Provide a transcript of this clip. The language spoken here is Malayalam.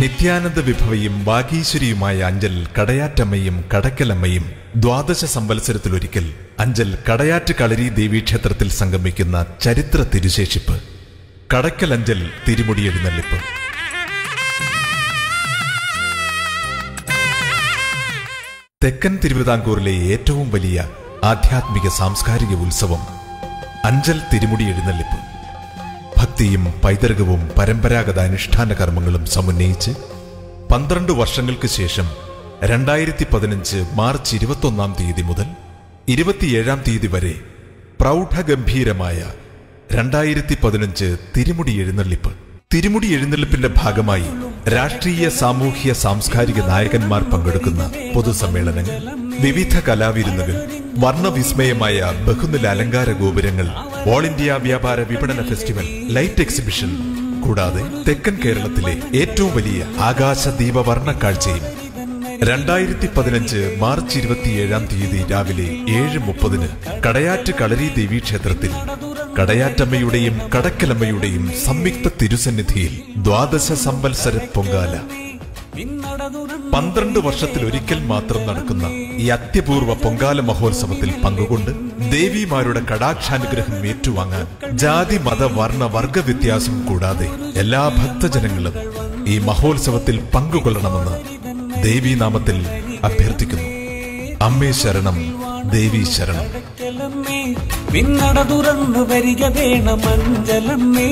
നിത്യാനന്ദ വിഭവയും വാഗീശ്വരിയുമായ അഞ്ചൽ കടയാറ്റമ്മയും കടക്കലമ്മയും ദ്വാദശ സംവത്സരത്തിലൊരിക്കൽ അഞ്ചൽ കടയാറ്റ് കളരി ദേവീക്ഷേത്രത്തിൽ സംഗമിക്കുന്ന ചരിത്ര തിരുശേഷിപ്പ്. കടക്കൽ അഞ്ചൽ തിരുമുടി എഴുന്നള്ളിപ്പ്. തെക്കൻ തിരുവിതാംകൂറിലെ ഏറ്റവും വലിയ ആധ്യാത്മിക സാംസ്കാരിക ഉത്സവം അഞ്ചൽ തിരുമുടി എഴുന്നള്ളിപ്പ്. ഭക്തിയും പൈതൃകവും പരമ്പരാഗത അനുഷ്ഠാന കർമ്മങ്ങളും സമുന്നയിച്ച് പന്ത്രണ്ട് വർഷങ്ങൾക്ക് ശേഷം രണ്ടായിരത്തി പതിനഞ്ച് മാർച്ച് ഇരുപത്തൊന്നാം തീയതി മുതൽ ഇരുപത്തിയേഴാം തീയതി വരെ പ്രൗഢഗംഭീരമായ രണ്ടായിരത്തി പതിനഞ്ച് തിരുമുടി എഴുന്നള്ളിപ്പ്. തിരുമുടി എഴുന്നള്ളിപ്പിന്റെ ഭാഗമായി രാഷ്ട്രീയ സാമൂഹ്യ സാംസ്കാരിക നായകന്മാർ പങ്കെടുക്കുന്ന പൊതുസമ്മേളനങ്ങൾ വിവിധ കലാവിരുന്നുകൾ വർണവിസ്മയമായ ബഹുനില അലങ്കാര ഗോപുരങ്ങൾ ഓൾ ഇന്ത്യ വ്യാപാര വിപണന ഫെസ്റ്റിവൽ ലൈറ്റ് എക്സിബിഷൻ. കൂടാതെ തെക്കൻ കേരളത്തിലെ ഏറ്റവും വലിയ ആകാശ ദീപവർണ കാഴ്ചയും രണ്ടായിരത്തി പതിനഞ്ച് മാർച്ച് ഇരുപത്തിയേഴാം തീയതി രാവിലെ ഏഴ് മുപ്പതിന് കടയാറ്റ് കളരി ദേവി ക്ഷേത്രത്തിൽ കടയാറ്റമ്മയുടെയും കടക്കലമ്മയുടെയും സംയുക്ത തിരുസന്നിധിയിൽ ദ്വാദശ സംവത്സര പൊങ്കാല. പന്ത്രണ്ട് വർഷത്തിലൊരിക്കൽ മാത്രം നടക്കുന്ന ഈ അത്യപൂർവ പൊങ്കാല മഹോത്സവത്തിൽ പങ്കുകൊണ്ട് ദേവിമാരുടെ കടാക്ഷാനുഗ്രഹം ഏറ്റുവാങ്ങാൻ ജാതി മത വർണ വർഗ വ്യത്യാസം കൂടാതെ എല്ലാ ഭക്തജനങ്ങളും ഈ മഹോത്സവത്തിൽ പങ്കുകൊള്ളണമെന്ന് ദേവീനാമത്തിൽ അഭ്യർത്ഥിക്കുന്നു. അമ്മേ ശരണം. ദേവി ശരണം. വരിക വേണം അഞ്ചലമ്മേ